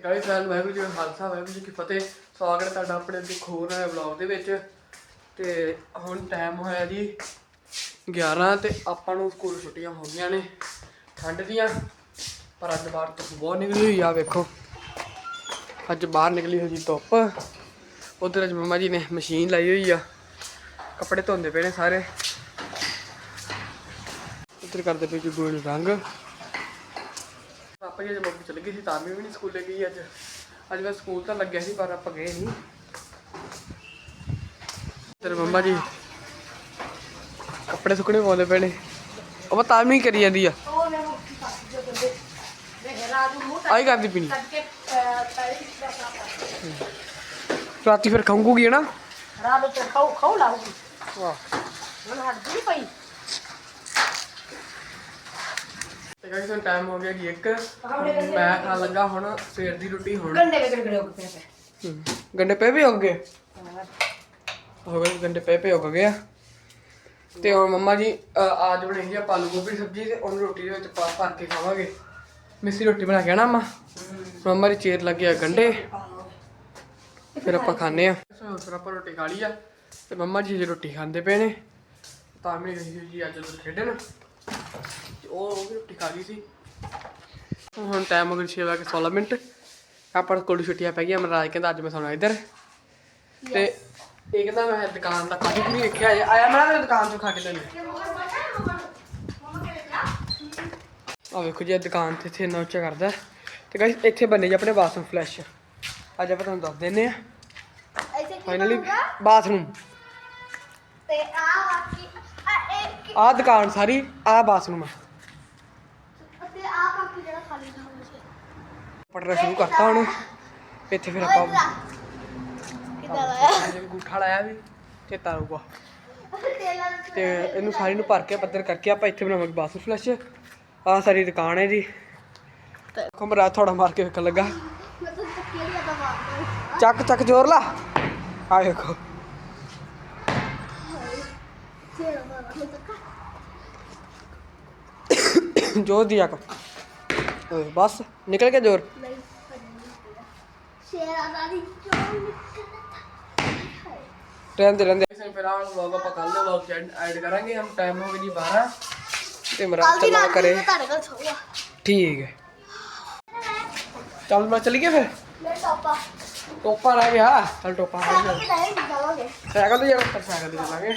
ਤੇ ਗਾਇਸ ਸਾਲ ਵਾਹਿਗੁਰੂ ਜੀ ਕਾ ਖਾਲਸਾ, ਵਾਹਿਗੁਰੂ ਜੀ ਕੀ ਫਤਿਹ। ਸਵਾਗਤ ਹੈ ਤੁਹਾਡਾ ਆਪਣੇ ਦੇ ਖੋਰ ਨਵੇਂ ਵਲੌਗ ਦੇ ਵਿੱਚ। ਤੇ ਹੁਣ ਟਾਈਮ ਹੋਇਆ ਜੀ 11 ਤੇ ਆਪਾਂ ਨੂੰ ਸਕੂਲ ਛੁੱਟੀਆਂ ਹੋ ਗਈਆਂ ਨੇ। ਠੰਡ ਦੀਆਂ, ਪਰ ਅੱਜ ਬਾਹਰ ਧੁੱਪ ਬਹੁਤ ਨਿਕਲੀ ਹੋਈ ਆ, ਵੇਖੋ। ਅੱਜ ਬਾਹਰ ਨਿਕਲੀ ਹੋਈ ਜੀ ਧੁੱਪ। ਉਧਰ ਅੱਜ ਮੰਮਾ ਜੀ ਨੇ ਮਸ਼ੀਨ ਲਾਈ ਹੋਈ ਆ। ਕੱਪੜੇ ਧੋਂਦੇ ਪਏ ਨੇ ਸਾਰੇ। ਉਧਰ ਕਰਦੇ ਪਏ ਜੀ ਗੋਲ ਰੰਗ। ਪਾਪਾ ਜੀ ਅੱਜ ਮੰਮੀ ਚਲੇ ਗਈ ਸੀ ਤਾਂ ਵੀ ਨਹੀਂ ਸਕੂਲੇ ਗਈ ਅੱਜ। ਅੱਜ ਮੈਂ ਸਕੂਲ ਤਾਂ ਲੱਗਿਆ ਸੀ ਪਰ ਆਪਾਂ ਗਏ ਨਹੀਂ ਤੇਰੇ ਮੰਮਾ ਜੀ ਕੱਪੜੇ ਸੁੱਕਣੇ ਪਾਉਂਦੇ ਪਏ ਨੇ। ਉਹ ਤਾਂ ਵੀ ਕਰੀ ਜਾਂਦੀ ਆ। ਆਈ ਕਰਦੀ ਪੀਣੀ ਰਾਤੀ ਫਿਰ ਖਾਊਂਗੀ ਨਾ? ਰਾਤ ਨੂੰ ਖਾਉ ਖਾਉ ਲਾਉਗੀ ਵਾਹ। ਹੁਣ ਹੱਦ ਨਹੀਂ ਪਈ ਤੇ ਗਾਇਸ ਹੁਣ ਟਾਈਮ ਹੋ ਗਿਆ ਜੀ ਇੱਕ। ਮੈਂ ਖਾਣ ਲੱਗਾ ਹੁਣ ਸਵੇਰ ਦੀ ਰੋਟੀ ਹੁਣ। ਗੰਡੇ ਗਏ ਉਹ ਪਏ ਪਏ। ਹਮ, ਗੰਡੇ ਪਏ ਵੀ ਹੋ ਗਏ? ਹੋ। ਗਏ ਗੰਡੇ ਪਏ ਪਏ ਹੋ ਗਏ ਆ। ਤੇ ਹੁਣ ਮੰਮਾ ਜੀ ਅੱਜ ਬਣਾਈ ਆ ਪਾਲੂ ਗੋਭੀ ਸਬਜ਼ੀ ਤੇ ਉਹਨੂੰ ਰੋਟੀ ਦੇ ਵਿੱਚ ਪਾ ਭਰ ਕੇ ਖਾਵਾਂਗੇ। ਮਿੱਸੀ ਰੋਟੀ ਬਣਾ ਕੇ ਆਣਾ ਅੰਮਾ ਮੰਮਾ ਦੀ ਚੇਰ ਲੱਗੀ ਆ ਗੰਡੇ। ਫਿਰ ਆਪਾਂ ਖਾਣੇ ਆ। ਫਿਰ ਆਪਾਂ ਰੋਟੀ ਖਾ ਲਈ ਆ। ਤੇ ਮੰਮਾ ਜੀ ਜੇ ਰੋਟੀ ਖਾਂਦੇ ਪਏ ਨੇ। ਤਾਂ ਸੀ ਜੀ ਅੱਜ ਖੇਡਣ। ਉਹ ਵੀ ਰੋਟੀ ਖਾ ਗਈ ਸੀ। ਹੁਣ ਟਾਈਮ ਹੋ ਗਿਆ 6 ਵਜੇ 16 ਮਿੰਟ। ਆਪਾਂ ਕੋਲ ਛੁੱਟੀਆਂ ਪੈ ਗਈਆਂ ਮਹਾਰਾਜ ਕਹਿੰਦਾ ਅੱਜ ਮੈਂ ਸੌਣਾ ਇੱਧਰ। ਤੇ ਇਹ ਕਹਿੰਦਾ ਮੈਂ ਦੁਕਾਨ ਦਾ ਕਾਫੀ ਨਹੀਂ ਵੇਖਿਆ ਜੇ ਆਇਆ ਮੈਂ ਨਾ ਦੁਕਾਨ ਤੋਂ ਖਾ ਕੇ ਲੈਣੀ ਆ? ਵੇਖੋ ਜੀ ਦੁਕਾਨ ਤੇ ਇੱਥੇ ਨਾ ਉੱਚਾ ਕਰਦਾ ਤੇ ਗਾਇਸ ਇੱਥੇ ਬੰਨੇ ਜੀ ਆਪਣੇ ਬਾਥਰੂਮ ਫਲੈਸ਼ ਅੱਜ ਆਪਾਂ ਤੁਹਾਨੂੰ ਦੱਸ ਦਿੰਨੇ ਆ ਫਾਈਨਲੀ ਬਾਥਰੂਮ ਤੇ ਆ ਆ ਦੁਕਾਨ ਸਾਰੀ ਆ ਬਾਥਰੂਮ ਆ। ਪੜਨਾ ਸ਼ੁਰੂ ਕਰਤਾ ਹੁਣ ਇੱਥੇ ਫਿਰ ਆਪਾਂ ਕਿੱਦਾਂ ਲਾਇਆ? ਗੁੱਠਾ ਲਾਇਆ ਵੀ ਤੇ ਤਾਰੂਗਾ ਤੇ ਇਹਨੂੰ ਸਾਰੀ ਨੂੰ ਭਰ ਕੇ ਪੱਧਰ ਕਰਕੇ ਆਪਾਂ ਇੱਥੇ ਬਣਾਵਾਂਗੇ ਬਾਥਰੂਮ ਫਲਸ਼ ਆ ਸਾਰੀ ਦੁਕਾਨ ਹੈ ਜੀ। ਕੁਮਰਾ ਥੋੜਾ ਮਾਰ ਕੇ ਵੇਖਣ ਲੱਗਾ। ਚੱਕ ਚੱਕ ਜ਼ੋਰ ਲਾ। ਆ ਵੇਖੋ। ਜੋ ਦੀਆ ਆਕੋ ਬਸ ਨਿਕਲ ਕੇ ਜ਼ੋਰ। ਨਹੀਂ ਪੜਨੀ ਸ਼ੇਰਾ ਦਾ ਦੀ ਆਪਾਂ ਕੱਲ ਦੇ ਵਲੌਗ ਕਰਾਂਗੇ ਹਮ ਟਾਈਮ ਹੋ ਗਈ 12 ਤੇ ਮਰਾ ਕੱਲ ਕਰੇ ਠੀਕ ਹੈ। ਚੱਲ ਮੈਂ ਚਲੀ ਗਿਆ ਫਿਰ ਟੋਪਾ। ਰਹਿ ਗਿਆ ਚੱਲ ਟੋਪਾ ਰਹਿ ਗਿਆ ਸਾਈਕਲ ਤੇ ਜਾਣਾ ਸਾਈਕਲ ਤੇ ਚੱਲਾਂਗੇ।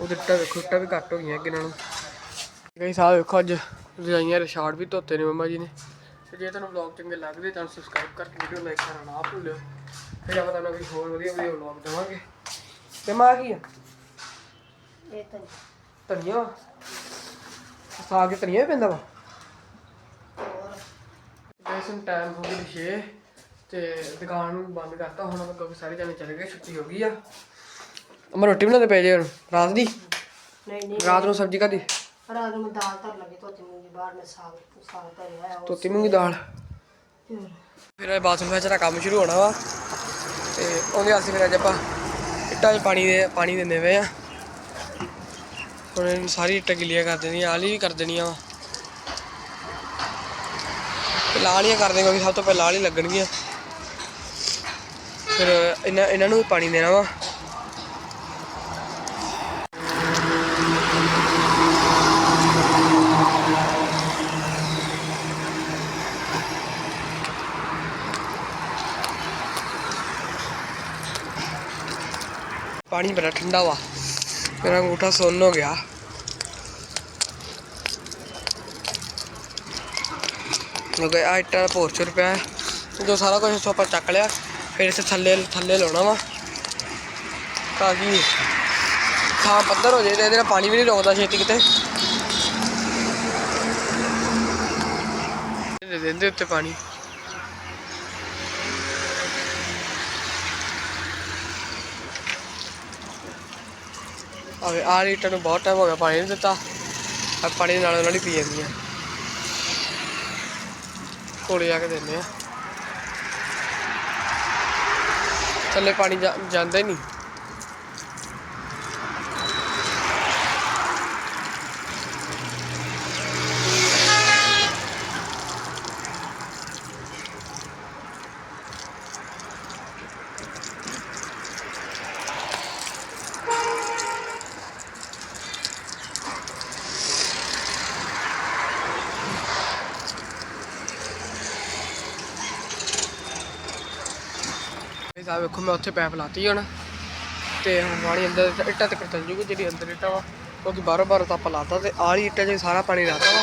ਉਹ ਇੱਟਾਂ ਵੇਖੋ ਇੱਟਾਂ ਵੀ ਘੱਟ ਹੋ ਗਈਆਂ ਅੱਗੇ ਨਾਲੋਂ। ਗਾਇਸ ਆ ਵੇਖੋ ਅੱਜ ਰਜਾਈਆਂ ਰਿਸ਼ਾਰਟ ਵੀ ਧੋਤੇ ਨੇ ਮੰਮਾ ਜੀ ਨੇ। ਤੇ ਜੇ ਤੁਹਾਨੂੰ ਵਲੌਗ ਚੰਗੇ ਲੱਗਦੇ ਤਾਂ ਸਬਸਕ੍ਰਾਈਬ ਕਰਕੇ ਵੀਡੀਓ ਲਾਈਕ ਕਰਨਾ ਨਾ ਭੁੱਲਿਓ। ਫਿਰ ਆਪਾਂ ਤੁਹਾਨੂੰ ਕੋਈ ਹੋਰ ਵਧੀਆ ਵਧੀਆ ਵਲੌਗ ਦੇਵਾਂਗੇ। ਤੇ ਮਾਂ ਕੀ ਆ? ਇਹ ਤਾਂ ਧਨੀਆ? ਸਾਗ ਤੇ ਧਨੀਆ ਵੀ ਪੈਂਦਾ ਵਾ? ਹੁਣ ਟਾਈਮ ਹੋ ਗਿਆ 6 ਤੇ ਦੁਕਾਨ ਨੂੰ ਬੰਦ ਕਰਤਾ ਹੁਣ ਆਪਾਂ ਕਿਉਂਕਿ ਸਾਰੇ ਜਾਣੇ ਚਲੇ ਗਏ ਛੁੱਟੀ ਹੋ ਗਈ ਆ। ਅਮਰ ਰੋਟੀ ਬਣਾਉਂਦੇ ਪਏ ਜੇ ਹੁਣ ਰਾਤ ਦੀ? ਨਹੀਂ ਨਹੀਂ। ਰਾਤ ਨੂੰ ਸਬਜ਼ੀ ਕਾਦੀ ਰਾਤ ਨੂੰ ਦਾਲ ਧਰ ਲੱਗੇ ਧੋਤੀ ਮੂੰਗੀ ਬਾਹਰ ਮੈਂ ਸਾਗ ਸਾਗ ਧਰਿਆ ਹੈ ਤੋਤੀ ਮੂੰਗੀ ਦਾਲ? ਫਿਰ। ਇਹ ਬਾਥਰੂਮ ਵਿੱਚ ਦਾ ਕੰਮ ਸ਼ੁਰੂ ਹੋਣਾ ਵਾ ਤੇ ਉਹਦੇ ਵਾਸਤੇ ਫਿਰ ਅੱਜ ਆਪਾਂ ਇੱਟਾਂ 'ਚ ਪਾਣੀ ਦੇ ਪਾਣੀ ਦਿੰਦੇ ਪਏ ਆ। ਹੁਣ ਇਹਨੂੰ ਸਾਰੀ ਇੱਟਾਂ ਗਿੱਲੀਆਂ ਕਰ ਦੇਣੀਆਂ ਆਲੀ ਵੀ ਕਰ ਦੇਣੀਆਂ ਵਾ। ਲਾਲੀਆਂ ਕਰ ਦੇਵਾਂਗੇ ਸਭ ਤੋਂ ਪਹਿਲਾਂ ਲਾਲੀ ਲੱਗਣਗੀਆਂ। ਫਿਰ ਇਹਨਾਂ ਇਹਨਾਂ ਨੂੰ ਪਾਣੀ ਦੇਣਾ ਵਾ। ਪਾਣੀ ਬੜਾ ਠੰਡਾ ਵਾ। ਮੇਰਾ ਅੰਗੂਠਾ ਸੁੰਨ ਹੋ ਗਿਆ। ਕਿਉਂਕਿ ਆ ਇੱਟਾਂ ਦਾ ਪੋਰਚਰ ਪਿਆ ਹੈ। ਜੋ ਸਾਰਾ ਕੁਝ ਇੱਥੋਂ ਚੱਕ ਲਿਆ, ਫਿਰ ਇਸੇ ਥੱਲੇ ਥੱਲੇ ਲਾਉਣਾ ਵਾ। ਤਾਂ ਕਿ ਥਾਂ ਪੱਧਰ ਹੋ ਜਾਏ ਤੇ ਇਹਦੇ ਨਾਲ ਪਾਣੀ ਵੀ ਨਹੀਂ ਰੁਕਦਾ ਛੇਤੀ ਕਿਤੇ। ਦੇ ਦਿੰਦੇ ਉੱਤੇ ਪਾਣੀ। ਆਵੇ ਆ ਲੀਟਰ ਨੂੰ ਬਹੁਤ ਟਾਈਮ ਹੋ ਗਿਆ ਪਾਣੀ ਨਹੀਂ ਦਿੱਤਾ ਆ ਪਾਣੀ ਨਾਲ ਉਹਨਾਂ ਦੀ ਪੀ ਜਾਂਦੀਆਂ ਕੋਲੇ ਆ ਕੇ ਦਿੰਦੇ ਆ। ਥੱਲੇ ਪਾਣੀ ਜਾ- ਜਾਂਦਾ ਹੀ ਨਹੀਂ। ਇਹ ਸਾਹ ਵੇਖੋ ਮੈਂ ਉੱਥੇ ਪੈਪ ਲਾਤੀ ਹੁਣ ਤੇ ਹੁਣ ਪਾਣੀ ਅੰਦਰ ਇੱਟਾਂ ਤੱਕ ਚੱਲ ਜੂਗੀ ਜਿਹੜੀ ਅੰਦਰ ਇੱਟਾਂ ਵਾ। ਕਿਉਂਕਿ ਬਾਹਰੋਂ ਬਾਹਰੋਂ ਤਾਂ ਆਪਾਂ ਲਾਤਾ ਤੇ ਆਲੀ ਇੱਟਾਂ 'ਚ ਸਾਰਾ ਪਾਣੀ ਲਾਤਾ ਵਾ।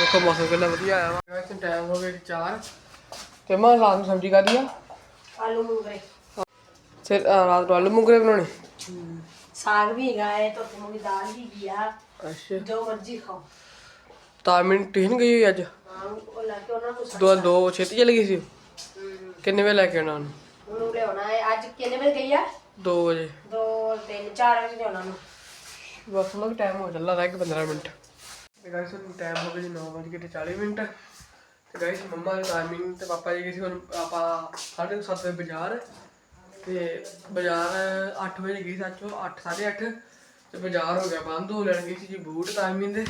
ਵੇਖੋ ਮੌਸਮ ਕਿੰਨਾ ਵਧੀਆ ਆਇਆ ਵਾ। ਵੈਸੇ ਟਾਈਮ ਹੋ ਗਿਆ 4 ਤੇ ਮੈਂ ਰਾਤ ਨੂੰ ਸਬਜ਼ੀ ਕਾਦੀ ਆ। ਆਲੂ ਮੂੰਗਰੇ। ਫਿਰ ਰਾਤ ਨੂੰ ਆਲੂ ਮੁੰਗਰੇ ਬਣਾਉਣੇ? ਸਾਗ ਵੀ ਹੈਗਾ ਹੈ ਧੋਤੀ ਮੂੰਗੀ ਦਾਲ ਵੀ ਗਿਆ ਅੱਛਾ। ਜੋ ਮਰਜ਼ੀ ਖਾਓ। ਤਾਂ ਮਿੰਟ ਟ੍ਰੇਨ ਗਈ ਹੋਈ ਅੱਜ? ਹਾਂ ਉਹ ਲੈ ਕੇ ਉਹਨਾਂ ਨੂੰ ਦੋ ਦੋ ਛੇਤੀ ਚਲੀ ਗਈ ਸੀ? ਕਿੰਨੇ ਵੇ ਲੈ ਕੇ ਆਉਣਾ ਉਹਨੂੰ? ਉਹਨੂੰ ਲਿਆਉਣਾ ਹੈ। ਅੱਜ ਕਿੰਨੇ ਵਜੇ ਗਈ ਆ? 2 ਵਜੇ। 2 3 4 ਵਜੇ ਲਿਆਉਣਾ ਨੂੰ ਬਸ ਉਹਨਾਂ ਟਾਈਮ ਹੋ ਚੱਲਾ ਰਹਿ ਗਿਆ 15 ਮਿੰਟ। ਤੇ ਗਾਇਸ ਹੁਣ ਟਾਈਮ ਹੋ ਗਿਆ ਜੀ 9:40 ਮਿੰਟ। ਤੇ ਗਾਇਸ ਮੰਮਾ ਦੇ ਟਾਈਮਿੰਗ ਤੇ ਪਾਪਾ ਜੀ ਗਏ ਸੀ ਹੁਣ ਆਪਾਂ 7:30 ਵਜੇ ਬਾਜ਼ਾਰ। ਤੇ ਬਾਜ਼ਾਰ 8 ਵਜੇ ਗਈ ਸੱਚੋ 8 8:30 ਤੇ ਬਾਜ਼ਾਰ ਹੋ ਗਿਆ ਬੰਦ ਹੋ ਲੈਣ ਗਈ ਸੀ ਜੀ ਬੂਟ ਟਾਈਮਿੰਗ ਦੇ।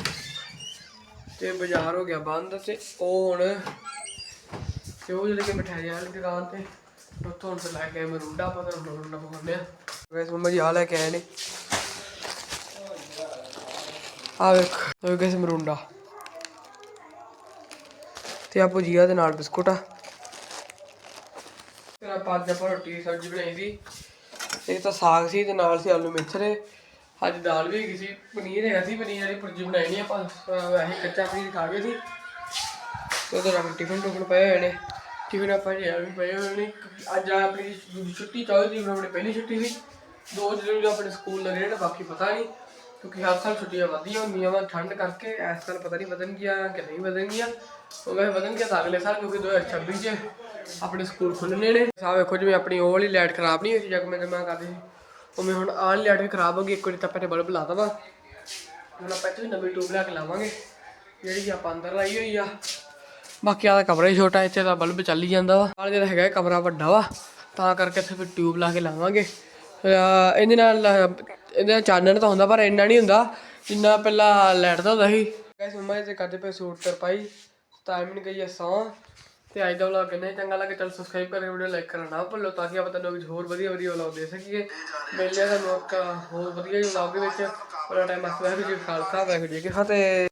ਤੇ ਬਾਜ਼ਾਰ ਹੋ ਗਿਆ ਬੰਦ ਤੇ ਉਹ ਹੁਣ ਤੇ ਉਹ ਜਿਹੜੇ ਕਿ ਮਠਿਆਈ ਵਾਲੀ ਦੁਕਾਨ ਤੇ ਉੱਥੋਂ ਹੁਣ ਫਿਰ ਲੈ ਕੇ ਆਏ ਮਰੂੰਡਾ ਆਪਾਂ ਤੁਹਾਨੂੰ ਮਰੂੰਡਾ ਪਕਾਉਂਦੇ ਆ ਗਾਇਸ ਮੰਮਾ ਜੀ ਆ ਲੈ ਕੇ ਆਏ ਨੇ। ਆ ਵੇਖ ਉਹ ਗੈਸ ਮਰੁੰਡਾ। ਤੇ ਆ ਭੁਜੀਆ ਦੇ ਨਾਲ ਬਿਸਕੁਟ ਆ। ਫਿਰ ਆਪਾਂ ਅੱਜ ਆਪਾਂ ਰੋਟੀ ਸਬਜ਼ੀ ਬਣਾਈ ਸੀ। ਇਹ ਤਾਂ ਸਾਗ ਸੀ ਤੇ ਨਾਲ ਸੀ ਆਲੂ ਮੇਥਰੇ ਅੱਜ ਦਾਲ ਵੀ ਹੈਗੀ ਸੀ, ਪਨੀਰ ਹੈਗਾ ਸੀ, ਪਨੀਰ ਵਾਲੀ ਭੁਰਜੀ ਬਣਾਈ ਨਹੀਂ ਆਪਾਂ। ਵੈਸੇ ਕੱਚਾ ਪਨੀਰ ਖਾ ਗਏ ਸੀ। ਤੇ ਉਹਦੇ ਨਾਲ ਟਿਫਨ ਟੁਫਨ ਪਏ ਹੋਏ ਨੇ। ਟਿਫਨ ਆਪਾਂ ਜਿਹੜਾ ਵੀ ਪਏ ਹੋਏ ਨੇ। ਅੱਜ ਆਪਣੀ ਦੂਜੀ ਛੁੱਟੀ ਚੱਲਦੀ ਹੁਣ ਆਪਣੀ ਪਹਿਲੀ ਛੁੱਟੀ ਸੀ ਦੋ ਦਿਨ ਆਪਣੇ ਸਕੂਲ ਲੱਗੇ ਨੇ, ਬਾਕੀ ਪਤਾ ਨਹੀਂ, ਕਿਉਂਕਿ ਹਰ ਸਾਲ ਛੁੱਟੀਆਂ ਵਧੀਆਂ ਹੁੰਦੀਆਂ ਵਾ, ਠੰਡ ਕਰਕੇ ਇਸ ਸਾਲ ਪਤਾ ਨਹੀਂ ਵਧਣਗੀਆਂ ਕਿ ਨਹੀਂ ਵਧਣਗੀਆਂ। ਉਹ ਵੈਸੇ ਵਧਣਗੀਆਂ ਤਾਂ ਅਗਲੇ ਸਾਲ, ਕਿਉਂਕਿ 2026 ਚ ਆਪਣੇ ਸਕੂਲ ਖੁੱਲ੍ਹਣੇ ਨੇ। ਸਾਹ ਵੇਖੋ ਜਿਵੇਂ ਆਪਣੀ ਉਹ ਵਾਲੀ ਲਾਈਟ ਖਰਾਬ ਨਹੀਂ ਹੋਈ ਸੀ, ਜਦ ਮੈਂ ਜਮਾ ਕਰਦੀ ਸੀ। ਉਹ ਮੈਂ ਹੁਣ ਆਹ ਵਾਲੀ ਲਾਈਟ ਵੀ ਖਰਾਬ ਹੋ ਗਈ, ਇੱਕ ਵਾਰੀ ਤਾਂ ਆਪਾਂ ਨੇ ਬਲਬ ਲਾਤਾ ਵਾ ਹੁਣ ਆਪਾਂ ਇੱਥੇ ਨਵੀਂ ਟਿਊਬ ਲਿਆ ਕੇ ਲਾਵਾਂਗੇ, ਜਿਹੜੀ ਕਿ ਆਪਾਂ ਅੰਦਰ ਲਾਈ ਹੋਈ ਆ। ਬਾਕੀ ਆਦਾ ਕਮਰਾ ਹੀ ਛੋਟਾ, ਇੱਥੇ ਤਾਂ ਬਲਬ ਚੱਲ ਹੀ ਜਾਂਦਾ ਵਾ। ਨਾਲ ਜਿਹੜਾ ਹੈਗਾ ਕਮਰਾ ਵੱਡਾ ਵਾ, ਤਾਂ ਕਰਕੇ ਇੱਥੇ ਫਿਰ ਟਿਊਬ ਲਾ ਕੇ ਲਾਵਾਂਗੇ। ਇਹਦੇ ਨਾਲ ਇਹਦੇ ਨਾਲ ਚਾਨਣ ਤਾਂ ਹੁੰਦਾ, ਪਰ ਇੰਨਾ ਨਹੀਂ ਹੁੰਦਾ, ਜਿੰਨਾ ਪਹਿਲਾਂ ਲਾਈਟ ਦਾ ਹੁੰਦਾ ਸੀ। ਗਾਇਸ ਮੰਮਾ ਜੀ ਕਰਦੇ ਪਏ ਸੂਟ ਤਰਪਾਈ ਟਾਈਮ ਨਹੀਂ ਗਈ ਸੌਂ। ਤੇ ਅੱਜ ਦਾ ਵਲੌਗ ਕਿੰਨਾ ਹੀ, ਚੰਗਾ ਲੱਗੇ ਚਲ ਸਬਸਕ੍ਰਾਈਬ ਕਰਕੇ ਵੀਡੀਓ ਲਾਈਕ ਕਰਨਾ ਨਾ ਭੁੱਲੋ, ਤਾਂ ਕਿ ਆਪਾਂ ਤੁਹਾਨੂੰ ਹੋਰ ਵਧੀਆ ਵਧੀਆ ਵਲੌਗ ਦੇ ਸਕੀਏ। ਮਿਲ ਹਾਂ ਤੁਹਾਨੂੰ ਇੱਕ ਹੋਰ ਵਧੀਆ ਜਿਹੇ ਵਲੌਗ ਦੇ ਵਿੱਚ। ਉਹਨਾਂ ਟਾਈਮ ਅਸਲਾ ਵੀ ਖਾਲਸਾ, ਵਾਹਿਗੁਰੂ ਜੀ ਕੀ ਫਤਿਹ।